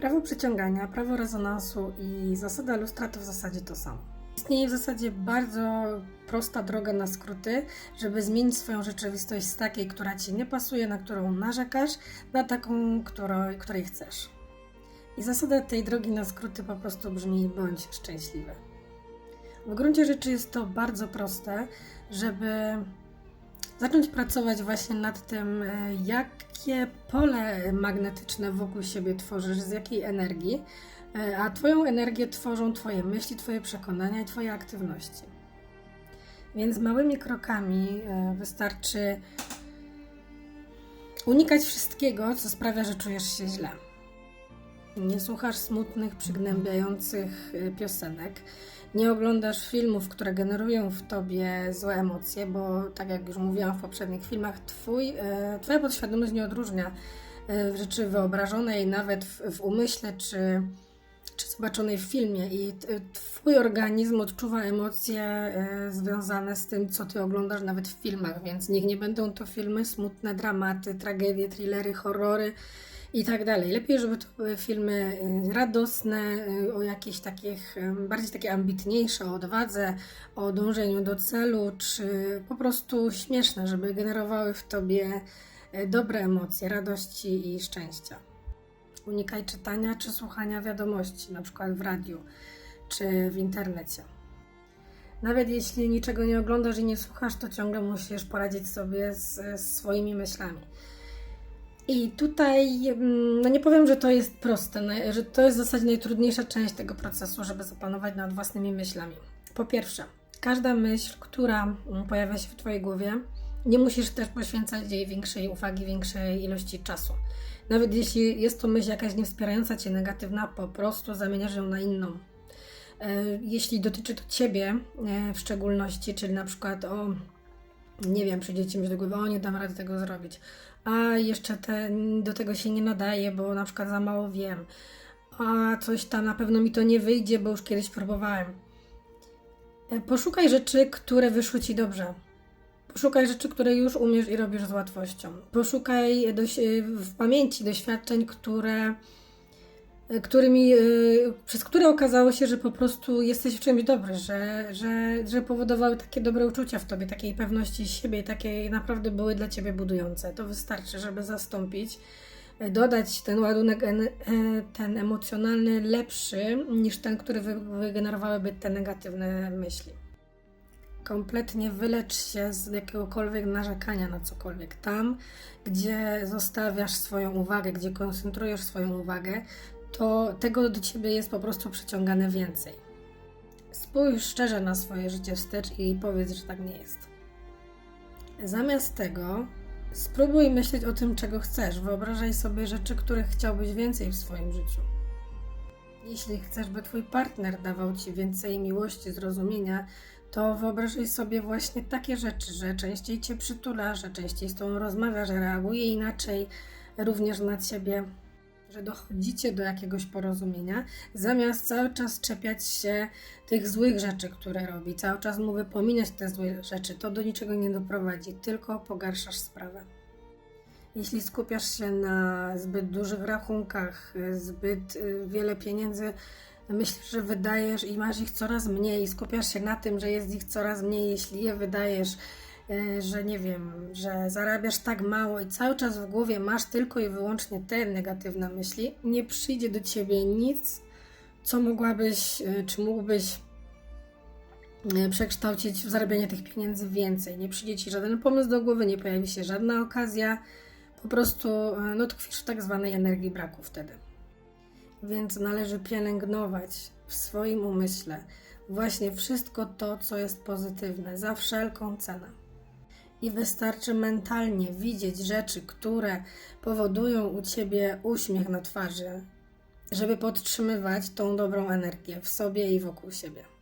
Prawo przyciągania, prawo rezonansu i zasada lustra to w zasadzie to samo. Istnieje w zasadzie bardzo prosta droga na skróty, żeby zmienić swoją rzeczywistość z takiej, która ci nie pasuje, na którą narzekasz, na taką, której, której chcesz. I zasada tej drogi na skróty po prostu brzmi: bądź szczęśliwy. W gruncie rzeczy jest to bardzo proste, żeby zacząć pracować właśnie nad tym, e, jakie pole magnetyczne wokół siebie tworzysz, z jakiej energii, e, a Twoją energię tworzą Twoje myśli, Twoje przekonania i Twoje aktywności. Więc małymi krokami e, wystarczy unikać wszystkiego, co sprawia, że czujesz się źle. Nie słuchasz smutnych, przygnębiających piosenek. Nie oglądasz filmów, które generują w tobie złe emocje, bo tak jak już mówiłam w poprzednich filmach, twój, y, twoja podświadomość nie odróżnia y, rzeczy wyobrażonej nawet w, w umyśle czy, czy zobaczonej w filmie. I twój organizm odczuwa emocje związane z tym, co ty oglądasz nawet w filmach, więc niech nie będą to filmy smutne, dramaty, tragedie, thrillery, horrory i tak dalej. Lepiej, żeby to były filmy y, radosne, y, o jakichś takich, y, bardziej takie ambitniejsze, o odwadze, o dążeniu do celu, czy po prostu śmieszne, żeby generowały w tobie dobre emocje, radości i szczęścia. Unikaj czytania czy słuchania wiadomości, na przykład w radiu czy w internecie. Nawet jeśli niczego nie oglądasz i nie słuchasz, to ciągle musisz poradzić sobie z, z swoimi myślami. I tutaj, mm, no nie powiem, że to jest proste, no, że to jest w zasadzie najtrudniejsza część tego procesu, żeby zapanować nad własnymi myślami. Po pierwsze, każda myśl, która mm, pojawia się w Twojej głowie, nie musisz też poświęcać jej większej uwagi, większej ilości czasu. Nawet jeśli jest to myśl jakaś niewspierająca Cię, negatywna, po prostu zamieniasz ją na inną. E, Jeśli dotyczy to Ciebie e, w szczególności, czyli na przykład o nie wiem, przyjdzie ci myśl do głowy, o nie dam rady tego zrobić, a jeszcze te, do tego się nie nadaje, bo na przykład za mało wiem, a coś tam na pewno mi to nie wyjdzie, bo już kiedyś próbowałem. E, Poszukaj rzeczy, które wyszły ci dobrze. Poszukaj rzeczy, które już umiesz i robisz z łatwością. Poszukaj doś- w pamięci doświadczeń, które którymi, y, przez które okazało się, że po prostu jesteś w czymś dobry, że, że, że powodowały takie dobre uczucia w tobie, takiej pewności siebie, takie naprawdę były dla ciebie budujące. To wystarczy, żeby zastąpić, y, dodać ten ładunek, e, ten emocjonalny lepszy niż ten, który wy- wygenerowałyby te negatywne myśli. Kompletnie wylecz się z jakiegokolwiek narzekania na cokolwiek. Tam, gdzie zostawiasz swoją uwagę, gdzie koncentrujesz swoją uwagę, to tego do ciebie jest po prostu przyciągane więcej. Spójrz szczerze na swoje życie wstecz i powiedz, że tak nie jest. Zamiast tego, spróbuj myśleć o tym, czego chcesz. Wyobrażaj sobie rzeczy, których chciałbyś więcej w swoim życiu. Jeśli chcesz, by twój partner dawał ci więcej miłości, zrozumienia, to wyobrażaj sobie właśnie takie rzeczy, że częściej cię przytula, że częściej z tobą rozmawia, że reaguje inaczej również na ciebie że dochodzicie do jakiegoś porozumienia, zamiast cały czas czepiać się tych złych rzeczy, które robi, cały czas mu wypominać te złe rzeczy, to do niczego nie doprowadzi, tylko pogarszasz sprawę. Jeśli skupiasz się na zbyt dużych rachunkach, zbyt y, wiele pieniędzy, myślisz, że wydajesz i masz ich coraz mniej, skupiasz się na tym, że jest ich coraz mniej, jeśli je wydajesz, że nie wiem, że zarabiasz tak mało i cały czas w głowie masz tylko i wyłącznie te negatywne myśli, nie przyjdzie do ciebie nic, co mogłabyś, y, czy mógłbyś y, przekształcić w zarabianie tych pieniędzy więcej. Nie przyjdzie ci żaden pomysł do głowy, nie pojawi się żadna okazja, po prostu no, tkwisz w tak zwanej energii braku wtedy. Więc należy pielęgnować w swoim umyśle właśnie wszystko to, co jest pozytywne, za wszelką cenę. I wystarczy mentalnie widzieć rzeczy, które powodują u ciebie uśmiech na twarzy, żeby podtrzymywać tą dobrą energię w sobie i wokół siebie.